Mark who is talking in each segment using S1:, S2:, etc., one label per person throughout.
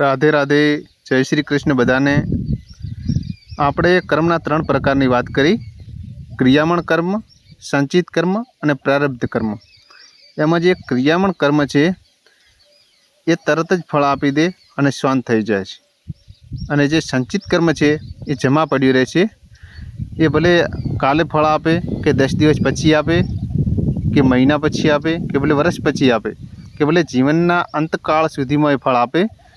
S1: રાધે રાધે, જય શ્રી કૃષ્ણ બધાને. આપણે કર્મના ત્રણ પ્રકારની વાત કરી. ક્રિયામણ કર્મ, સંચિત કર્મ અને પ્રારબ્ધ કર્મ. એમાં જે ક્રિયામણ કર્મ છે, એ તરત જ ફળ આપી દે અને શાંત થઈ જાય છે. અને જે સંચિત કર્મ છે, એ જમા પડ્યું રહે છે. એ ભલે કાલે ફળ આપે કે દસ દિવસ પછી આપે, કે મહિના પછી આપે, કે ભલે વર્ષ પછી આપે, કે ભલે જીવનના અંતકાળ સુધીમાં એ ફળ આપે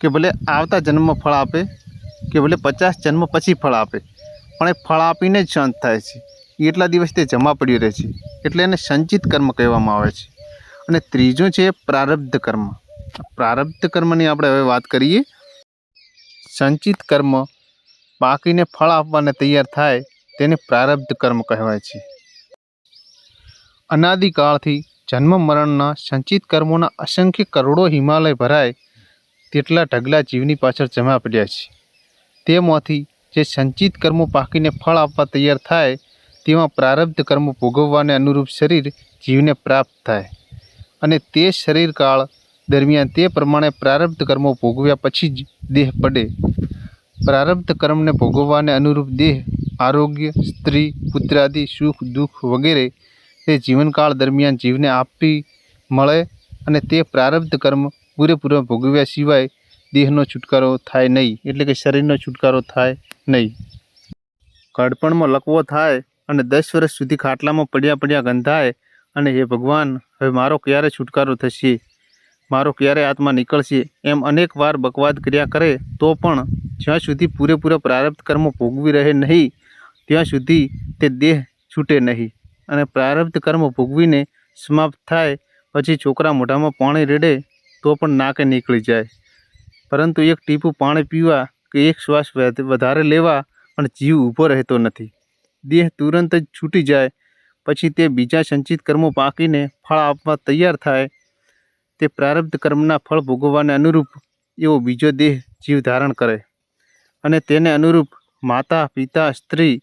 S1: કે ભલે આવતા જન્મમાં ફળ આપે, કે ભલે પચાસ જન્મ પછી ફળ આપે, પણ એ ફળ આપીને જ શાંત થાય છે. એટલા દિવસ તે જમા પડ્યું રહે છે. એટલે એને સંચિત કર્મ કહેવામાં આવે છે. અને ત્રીજું છે પ્રારબ્ધ કર્મ. પ્રારબ્ધ કર્મની આપણે હવે વાત કરીએ. સંચિત કર્મ પાકીને ફળ આપવાને તૈયાર થાય તેને પ્રારબ્ધ કર્મ કહેવાય છે. અનાદિકાળથી જન્મ મરણના સંચિત કર્મોના અસંખ્ય કરોડો હિમાલય ભરાય તેટલા ઢગલા જીવની પાછળ જમા પડ્યા છે. તેમાંથી જે સંચિત કર્મો પાકીને ફળ આપવા તૈયાર થાય, તેમાં પ્રારબ્ધ કર્મો ભોગવવાને અનુરૂપ શરીર જીવને પ્રાપ્ત થાય. અને તે શરીરકાળ દરમિયાન તે પ્રમાણે પ્રારબ્ધ કર્મો ભોગવ્યા પછી જ દેહ પડે. પ્રારબ્ધ કર્મને ભોગવવાને અનુરૂપ દેહ, આરોગ્ય, સ્ત્રી, પુત્રાદિ, સુખ, દુઃખ વગેરે તે જીવનકાળ દરમિયાન જીવને આપી મળે અને તે પ્રારબ્ધ કર્મ પૂરેપૂરા ભોગવ્યા સિવાય દેહનો છુટકારો થાય નહીં, એટલે કે શરીરનો છુટકારો થાય નહીં. કડપણમાં લકવો થાય અને દસ વર્ષ સુધી ખાટલામાં પડ્યા પડ્યા ગંધાય અને હે ભગવાન, હવે મારો ક્યારે છુટકારો થશે? મારો ક્યારે આત્મા નીકળશે? એમ અનેક વાર બકવાદ કર્યા કરે, તો પણ જ્યાં સુધી પૂરેપૂરા પ્રારબ્ધ કર્મો ભોગવી રહે નહીં, ત્યાં સુધી તે દેહ છૂટે નહીં. અને પ્રારબ્ધ કર્મ ભોગવીને સમાપ્ત થાય, પછી છોકરા મોઢામાં પાણી રેડે તો પણ નાકે નીકળી જાય. પરંતુ એક ટીપું પાણી પીવા કે એક શ્વાસ વધારે લેવા પણ જીવ ઊભો રહેતો નથી. દેહ તુરંત જ છૂટી જાય, પછી તે બીજા સંચિત કર્મો પાકીને ફળ આપવા તૈયાર થાય. તે પ્રારબ્ધ કર્મના ફળ ભોગવવાને અનુરૂપ એવો બીજો દેહ જીવ ધારણ કરે. અને તેને અનુરૂપ માતા, પિતા, સ્ત્રી,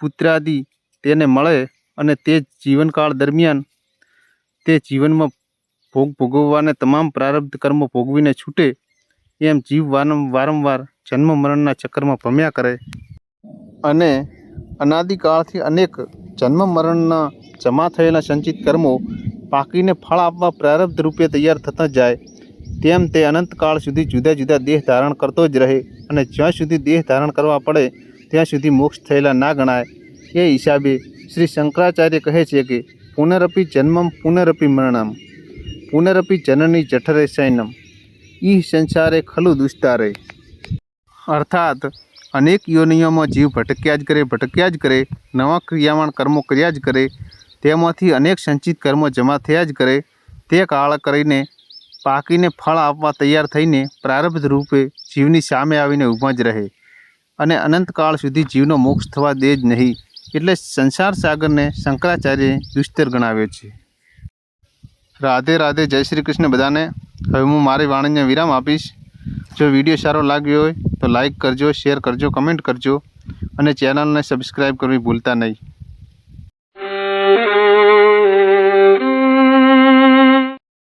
S1: પુત્રાદિ તેને મળે અને તે જીવનકાળ દરમિયાન તે જીવનમાં ભોગ ભોગવવાને તમામ પ્રારબ્ધ કર્મો ભોગવીને છૂટે, એમ જીવ વારં વારંવાર જન્મ મરણના ચક્કરમાં ભમ્યા કરે. અને અનાદિકાળથી અનેક જન્મ મરણના જમા થયેલા સંચિત કર્મો પાકીને ફળ આપવા પ્રારબ્ધ રૂપે તૈયાર થતા જાય, તેમ તે અનંતકાળ સુધી જુદા જુદા દેહ ધારણ કરતો જ રહે અને જ્યાં સુધી દેહ ધારણ કરવા પડે, ત્યાં સુધી મોક્ષ થયેલા ના ગણાય. એ હિસાબે શ્રી શંકરાચાર્ય કહે છે કે, પુનરપી જન્મમ પુનરપી મરણમ. પુનરપી જનની જઠરે સૈનમ. ઈ સંસારે ખલુ દુષ્ટારે. અર્થાત, અનેક યોનિઓમાં જીવ ભટક્યા જ કરે, ભટક્યા જ કરે, નવા ક્રિયામાણ કર્મો કર્યા જ કરે, તેમાંથી અનેક સંચિત કર્મો જમા થયા જ કરે, તે કાળ કરીને પાકીને ફળ આપવા તૈયાર થઈને પ્રારબ્ધ રૂપે જીવની સામે આવીને ઊભા જ રહે. અને અનંતકાળ સુધી જીવનો મોક્ષ થવા દે જ નહીં. એટલે સંસાર સાગરને શંકરાચાર્યએ દુષ્તર ગણાવ્યો છે. રાધે રાધે જય શ્રી કૃષ્ણ બધાને. હવે હું મારી વાણીને વિરામ આપીશ. જો વીડિયો સારો લાગ્યો હોય તો લાઈક કરજો, શેર કરજો, કમેન્ટ કરજો અને ચેનલને સબસ્ક્રાઈબ કરવી ભૂલતા નહીં.